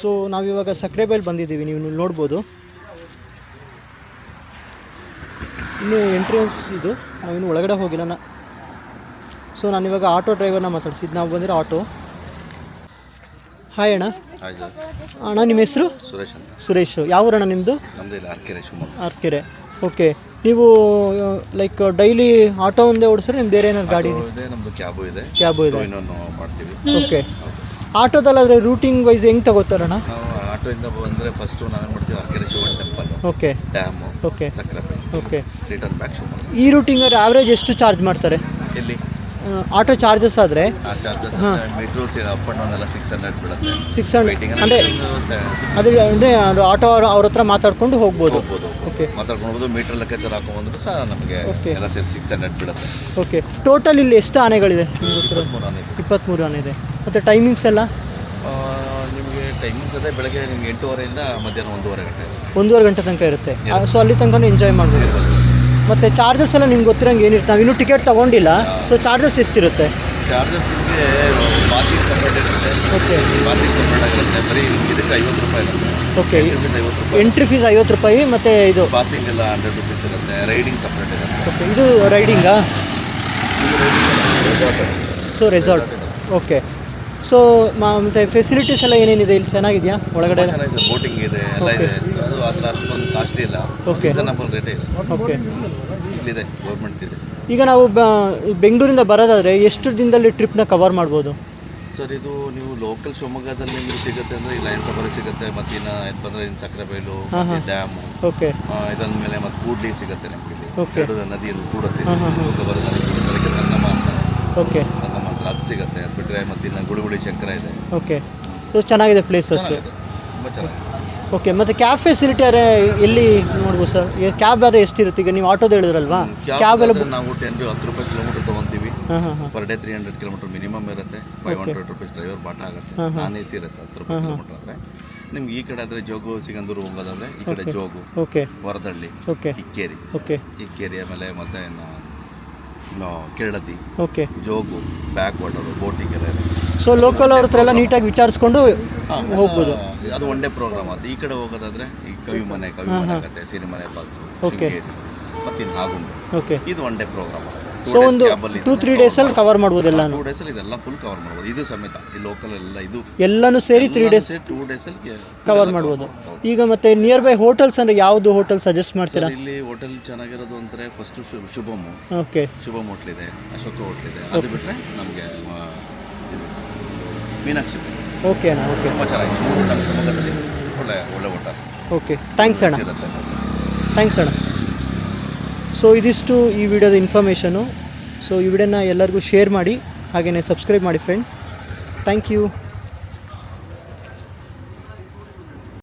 So ನಾವಿವಾಗ ಸಕ್ಕರೆ ಬೈಲ್ ಬಂದಿದ್ದೀವಿ ನೀವು ನೋಡ್ಬೋದು. ಇನ್ನು ಎಂಟ್ರೆನ್ಸ್ ಇದು ನಾವಿನ್ನು ಒಳಗಡೆ ಹೋಗಿಲ್ಲ. ನಾ ಸೊ ನಾನಿವಾಗ ಆಟೋ ಡ್ರೈವರ್ನ ಮಾತಾಡ್ಸಿದ್ದು ನಾವು ಬಂದಿರೋ ಆಟೋ ಹಾಯ್ ಅಣ್ಣ. ಅಣ್ಣ ನಿಮ್ಮ ಹೆಸರು? ಸುರೇಶ್ ಸುರೇಶ್. ಯಾವ ಊರಣ್ಣ ನಿಮ್ಮದು ಅರ್ಕೆರೆ ಶಿವಮೊಗ್ಗ. ಆರ್ಕೆರೆ ಓಕೆ. ನೀವು ಲೈಕ್ ಡೈಲಿ ಆಟೋ ಒಂದೇ ಓಡಿಸ್ರೆ ನಿಮ್ಮ ಬೇರೆ ಏನಾದ್ರು ಗಾಡಿ ಇದೆ? ನಮ್ಮದು ಕ್ಯಾಬು ಇದೆ. ಕ್ಯಾಬು ಇದೆ. ಇನ್ನೊಂದು ಮಾಡ್ತೀವಿ. ಓಕೆ. ಆಟೋದಲ್ಲಾದರೆ ರೂಟಿಂಗ್ ವೈಸ್ ಹೆಂಗೆ ತಗೋತಾರಣ್ಣ ನಾವು ಆಟೋಯಿಂದ ಬಂದರೆ ಫಸ್ಟು ನಾನು ಮಾಡ್ತೀವಿ Arkere Shivan temple okay. Dam okay. ಸಕ್ಕರೆ ಓಕೆ. ರಿಟರ್ನ್ ಬ್ಯಾಕ್ ಶಿವಮೊಗ್ಗ ಈ ರೂಟಿಂಗ್ ಆವ್ರೇಜ್ ಎಷ್ಟು ಚಾರ್ಜ್ ಮಾಡ್ತಾರೆ? ಇಲ್ಲಿ ಆಟೋ ಚಾರ್ಜಸ್ ಆದರೆ ಎಲ್ಲ ಸಿಕ್ಸ್ ಹಂಡ್ರೆಡ್ ಅಂದರೆ ಅದ್ರ ಅಂದರೆ ಆಟೋ ಅವ್ರ ಹತ್ರ ಮಾತಾಡ್ಕೊಂಡು ಹೋಗ್ಬೋದು. ಓಕೆ ಮಾತಾಡ್ಕೊಂಡು ಮೀಟರ್ ಲೆಕ್ಕಾಚಾರ ಹಾಕೊಂಡ್ರು ಸಹ ನಮಗೆ. ಎಲ್ಲ ಸೇರಿ ಸಿಕ್ಸ್ ಹಂಡ್ರೆಡ್ ಬೀಳುತ್ತೆ. ಓಕೆ ಟೋಟಲ್ ಇಲ್ಲಿ ಎಷ್ಟು ಆನೆಗಳಿದೆ? ಇಪ್ಪತ್ತ್ಮೂರು ಆನೆ ಇದೆ. ಮತ್ತು ಟೈಮಿಂಗ್ಸ್ ಎಲ್ಲ? ನಿಮಗೆ ಟೈಮಿಂಗ್ಸ್ ಅದೇ ಬೆಳಗ್ಗೆ ನಿಮಗೆ ಎಂಟೂವರೆಯಿಂದ ಮಧ್ಯಾಹ್ನ ಒಂದೂವರೆ ಗಂಟೆ. ಒಂದೂವರೆ ಗಂಟೆ ತನಕ ಇರುತ್ತೆ. ಸೊ ಅಲ್ಲಿ ತನಕ ಎಂಜಾಯ್ ಮಾಡ್ಬೋದು. ಮತ್ತು ಚಾರ್ಜಸ್ ಎಲ್ಲ ನಿಮ್ಗೆ ಗೊತ್ತಿರಂಗೆ ಏನಿರುತ್ತೆ? ನಾವು ಇನ್ನೂ ಟಿಕೆಟ್ ತೊಗೊಂಡಿಲ್ಲ. ಸೊ ಚಾರ್ಜಸ್ ಎಷ್ಟಿರುತ್ತೆ? ಚಾರ್ಜಸ್ ನಿಮಗೆ ಪಾಸಿಂಗ್ ಸಪ್ರೇಟ್ ಇರುತ್ತೆ. ಓಕೆ ಪಾಸಿಂಗ್ ಸಪ್ರೇಟ್ ಆಗಿರುತ್ತೆ. ಬರೀ ಇದಕ್ಕೆ ಐವತ್ತು ರೂಪಾಯಿ ಇರುತ್ತೆ. ಓಕೆ ಎಂಟ್ರಿ ಐವತ್ತು ರೂಪಾಯಿ. ಎಂಟ್ರಿ ಫೀಸ್ ಐವತ್ತು ರೂಪಾಯಿ ಮತ್ತು ಇದು. ಪಾಸಿಂಗ್ ಎಲ್ಲ ಹಂಡ್ರೆಡ್ ರುಪೀಸ್ ಇರುತ್ತೆ. ರೈಡಿಂಗ್ ಸಪ್ರೇಟ್ ಇರುತ್ತೆ. ಓಕೆ ಇದು ರೈಡಿಂಗಾ ಸೊ ರೆಸಾರ್ಟ್ ಓಕೆ ಸೊ ಮತ್ತು ಫೆಸಿಲಿಟೀಸ್ ಎಲ್ಲ ಏನೇನಿದೆ ಇಲ್ಲಿ? ಚೆನ್ನಾಗಿದೆಯಾ? ಒಳಗಡೆ? ಚೆನ್ನಾಗಿದೆ. ಬೋಟಿಂಗ್ ಇದೆ ಎಲ್ಲ ಇದೆ. ಅದು ಅದ್ರ ಅಷ್ಟೊಂದು ಕಾಸ್ಟ್ಲಿ ಇಲ್ಲ. ಓಕೆ ರೀಸನಬಲ್ ರೇಟ್ ಇದೆ. ಓಕೆ ಇಲ್ಲಿದೆ ಗೌರ್ಮೆಂಟ್ ಇದೆ. ಈಗ ನಾವು ಬೆಂಗಳೂರಿಂದ ಬರೋದಾದರೆ ಎಷ್ಟು ದಿನದಲ್ಲಿ ಟ್ರಿಪ್ನ ಕವರ್ ಮಾಡ್ಬೋದು? ಸರ್ ಇದು ನೀವು ಲೋಕಲ್ ಶಿವಮೊಗ್ಗದಲ್ಲಿ ನಿಮಗೆ ಸಿಗುತ್ತೆ ಅಂದರೆ ಈ ಲಯನ್ ಸಫಾರಿ ಸಿಗುತ್ತೆ ಮತ್ತೆ ಇನ್ನು ಇದು ಬಂದರೆ ಇನ್ನು ಸಕ್ಕರೆಬೈಲು ಡ್ಯಾಮು ಓಕೆ ಇದಾದ ಮೇಲೆ ಮತ್ತು ಕೂಡ್ಲಿ ಸಿಗುತ್ತೆ ನಿಮಗೆ ಇಲ್ಲಿ. ಎರಡು ನದಿಯಲ್ಲಿ ಕೂಡುತ್ತೆ. ಅಂತಾರೆ ಓಕೆ ಸಿಗುತ್ತೆ. ಅದು ಬಿಟ್ಟರೆ ಮತ್ತೆ ಇನ್ನು ಗುಡುಗುಡಿ ಚಕ್ರ ಇದೆ. ಓಕೆ ಸೊ ಚೆನ್ನಾಗಿದೆ ಪ್ಲೇಸಸ್ ಚೆನ್ನಾಗಿದೆ. ತುಂಬ ಚೆನ್ನಾಗಿದೆ. ಓಕೆ ಮತ್ತು ಕ್ಯಾಬ್ ಫೆಸಿಲಿಟಿ ಅರೆ ಎಲ್ಲಿ ನೋಡ್ಬೋದು ಸರ್ ಈಗ ಕ್ಯಾಬ್ ಆದರೆ ಎಷ್ಟಿರುತ್ತೆ? ಈಗ ನೀವು ಆಟೋದು ಹೇಳಿದ್ರಲ್ವಾ? ಕ್ಯಾಬ್ ಎಲ್ಲ ಎಲ್ಲ ನಾವು ಟೆನ್ ಹತ್ತು ರೂಪಾಯಿ ಕಿಲೋಮೀಟರ್ ತೊಗೊತೀವಿ. ಹಾಂ ಹಾಂ ಹಾಂ. Per day three hundred kilometer minimum ಇರುತ್ತೆ. ಫೈವ್ ಹಂಡ್ರೆಡ್ ರುಪೀಸ್ ಡ್ರೈವರ್ ಬಾಟ ಆಗುತ್ತೆ. ನಾನ್ ಎ ಸಿ ಇರುತ್ತೆ ಹತ್ತು ರೂಪಾಯಿ ಕಿಲೋಮೀಟರ್ ಆದರೆ. ನಿಮ್ಗೆ ಈ ಕಡೆ ಆದರೆ ಜೋಗು ಸಿಗಂದೂರು ಹೋಗೋದಾದ್ರೆ ಈ ಕಡೆ Jog okay Varadahalli okay Ikkeri. Okay Ikkeri ಆಮೇಲೆ ಮತ್ತೆ ಇನ್ನು ಇನ್ನು Keladi okay Jog. Back water boating ಎಲ್ಲ ಇದೆ ಸೊ ಲೋಕಲ್ ಅವ್ರ ಹತ್ರ ಎಲ್ಲ ನೀಟಾಗಿ ವಿಚಾರಿಸ್ಕೊಂಡು ಹೋಗ್ಬೋದು. ಅದು ಒನ್ ಡೇ ಪ್ರೋಗ್ರಾಮ್ ಅದು ಈ ಕಡೆ ಹೋಗೋದಾದ್ರೆ ಈ ಕವಿ ಮನೆ ಕವಿ ಮನೆ ಕತೆ ಸಿರಿಮನೆ ಫಾಲ್ಸು ಓಕೆ ಮತ್ತು ಇನ್ನು ಓಕೆ ಇದು ಒನ್ ಡೇ ಪ್ರೋಗ್ರಾಮ್ ಸೊ ಒಂದು ಟೂ ತ್ರೀ ಡೇಸಲ್ಲಿ ಕವರ್ ಮಾಡ್ಬೋದೆಲ್ಲ ಟೂ ಡೇಸಲ್ಲಿ ಇದೆಲ್ಲ ಫುಲ್ ಕವರ್ ಮಾಡ್ಬೋದು. ಇದು ಸಮೇತ ಈ ಲೋಕಲ್ ಎಲ್ಲ ಇದು. ಎಲ್ಲನೂ ಸೇರಿ ತ್ರೀ ಡೇಸ್ ಟೂ ಡೇಸಲ್ಲಿ ಕವರ್ ಮಾಡ್ಬೋದು. ಈಗ ಮತ್ತೆ ನಿಯರ್ ಬೈ ಹೋಟೆಲ್ಸ್ ಅಂದ್ರೆ ಯಾವುದು ಹೋಟೆಲ್ ಸಜೆಸ್ಟ್ ಮಾಡ್ತೀರಾ? ಇಲ್ಲಿ ಹೋಟೆಲ್ ಚೆನ್ನಾಗಿರೋದು ಅಂದ್ರೆ first Shubham. Okay Shubham hotel ಇದೆ ಅಶೋಕ ಹೋಟ್ಲ್ ಇದೆ. ಅದು ಬಿಟ್ಟರೆ ನಮಗೆ ಮೀನಾಕ್ಷಿ. ಓಕೆ ಅಣ್ಣ ಓಕೆ ತುಂಬ ಚೆನ್ನಾಗಿದೆ. ಮೂರು ನಮ್ಮ ಶಿವಮೊಗ್ಗದಲ್ಲಿ ಒಳ್ಳೆ ಒಳ್ಳೆ ಹೋಟೆಲ್ ಓಕೆ ಥ್ಯಾಂಕ್ಸ್ ಅಣ್ಣ. ಥ್ಯಾಂಕ್ಸ್ ಅಣ್ಣ. ಸೊ ಇದಿಷ್ಟು ಈ ವಿಡಿಯೋದ ಇನ್ಫಾರ್ಮೇಷನು ಸೊ ಈ ವಿಡಿಯೋನ ಎಲ್ಲರಿಗೂ ಶೇರ್ ಮಾಡಿ ಹಾಗೆಯೇ ಸಬ್ಸ್ಕ್ರೈಬ್ ಮಾಡಿ ಫ್ರೆಂಡ್ಸ್ ಥ್ಯಾಂಕ್ ಯು